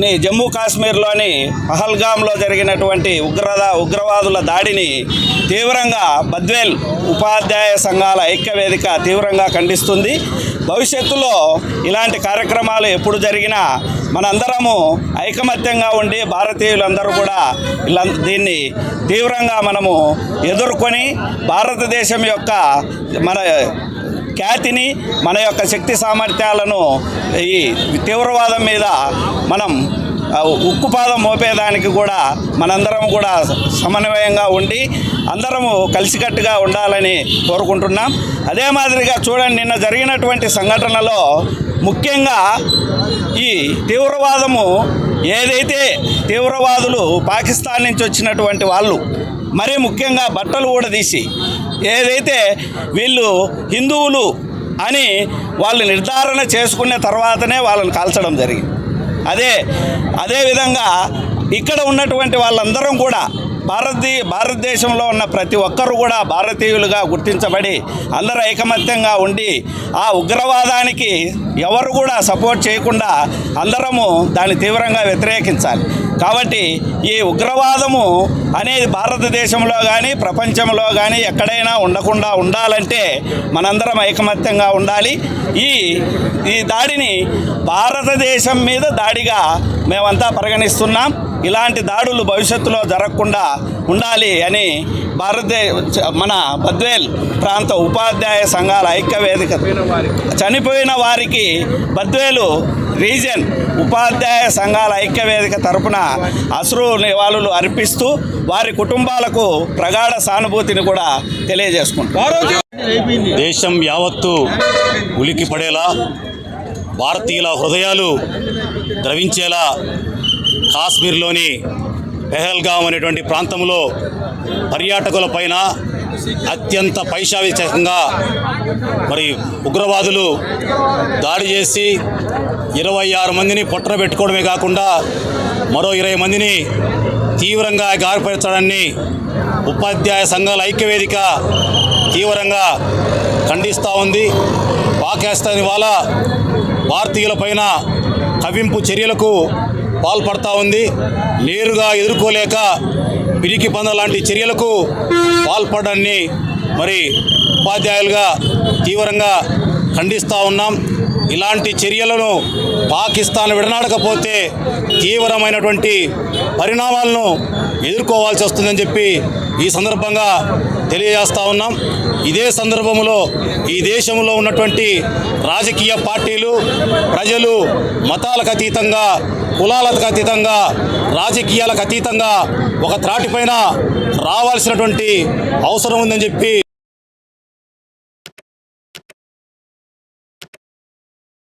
ని జమ్మూ కాశ్మీర్లోని పహల్గామ్లో జరిగినటువంటి ఉగ్రద ఉగ్రవాదుల దాడిని తీవ్రంగా బద్వేల్ ఉపాధ్యాయ సంఘాల ఐక్యవేదిక తీవ్రంగా ఖండిస్తుంది. భవిష్యత్తులో ఇలాంటి కార్యక్రమాలు ఎప్పుడు జరిగినా మనందరము ఐకమత్యంగా ఉండి భారతీయులందరూ కూడా ఇలా దీన్ని తీవ్రంగా మనము ఎదుర్కొని భారతదేశం యొక్క మన ఖ్యాతిని మన యొక్క శక్తి సామర్థ్యాలను ఈ తీవ్రవాదం మీద మనం ఉక్కుపాదం మోపేదానికి కూడా మనందరం కూడా సమన్వయంగా ఉండి అందరము కలిసికట్టుగా ఉండాలని కోరుకుంటున్నాం. అదే మాదిరిగా చూడండి నిన్న జరిగినటువంటి సంఘటనలో ముఖ్యంగా ఈ తీవ్రవాదము ఏదైతే తీవ్రవాదులు పాకిస్తాన్ నుంచి వచ్చినటువంటి వాళ్ళు మరీ ముఖ్యంగా బట్టలు కూడా తీసి ఏదైతే వీళ్ళు హిందువులు అని వాళ్ళు నిర్ధారణ చేసుకున్న తర్వాతనే వాళ్ళని కాల్చడం జరిగింది. అదే అదేవిధంగా ఇక్కడ ఉన్నటువంటి వాళ్ళందరం కూడా భారతీయ భారతదేశంలో ఉన్న ప్రతి ఒక్కరు కూడా భారతీయులుగా గుర్తించబడి అందరూ ఐకమత్యంగా ఉండి ఆ ఉగ్రవాదానికి ఎవరు కూడా సపోర్ట్ చేయకుండా అందరము దాన్ని తీవ్రంగా వ్యతిరేకించాలి. కాబట్టి ఈ ఉగ్రవాదము అనేది భారతదేశంలో కానీ ప్రపంచంలో కానీ ఎక్కడైనా ఉండకుండా ఉండాలంటే మనందరం ఐకమత్యంగా ఉండాలి. ఈ ఈ దాడిని భారతదేశం మీద దాడిగా మేమంతా పరిగణిస్తున్నాం. ఇలాంటి దాడులు భవిష్యత్తులో జరగకుండా ఉండాలి అని భారతదేశ మన బద్వేల్ ప్రాంత ఉపాధ్యాయ సంఘాల ఐక్య వేదిక చనిపోయిన వారికి బద్వేలు రీజన్ ఉపాధ్యాయ సంఘాల ఐక్య వేదిక తరపున అశ్రు నివాళులు అర్పిస్తూ వారి కుటుంబాలకు ప్రగాఢ సానుభూతిని కూడా తెలియజేసుకుంటారు దేశం యావత్తు ఉలికి పడేలా భారతీయుల హృదయాలు ద్రవించేలా కాశ్మీర్లోని పెహల్గాం అనేటువంటి ప్రాంతంలో పర్యాటకుల పైన అత్యంత పైశావికంగా మరి ఉగ్రవాదులు దాడి చేసి ఇరవై ఆరు మందిని పొట్టన పెట్టుకోవడమే కాకుండా మరో ఇరవై మందిని తీవ్రంగా గాయపరచడాన్ని ఉపాధ్యాయ సంఘాల ఐక్యవేదిక తీవ్రంగా ఖండిస్తూ ఉంది. పాకిస్తాన్ ఇవాళ భారతీయుల పైన కవింపు చర్యలకు పాల్పడతా ఉంది. నేరుగా ఎదుర్కోలేక పిరికి పంద లాంటి చర్యలకు పాల్పడాన్ని మరి ఉపాధ్యాయులుగా తీవ్రంగా ఖండిస్తూ ఉన్నాం. ఇలాంటి చర్యలను పాకిస్తాన్ విడనాడకపోతే తీవ్రమైనటువంటి పరిణామాలను ఎదుర్కోవాల్సి వస్తుందని చెప్పి ఈ సందర్భంగా తెలియజేస్తూ ఉన్నాం. ఇదే సందర్భంలో ఈ దేశంలో ఉన్నటువంటి రాజకీయ పార్టీలు ప్రజలు మతాలకు అతీతంగా కులాలకు అతీతంగా రాజకీయాలకు అతీతంగా ఒక త్రాటిపైన రావాల్సినటువంటి అవసరం ఉందని చెప్పి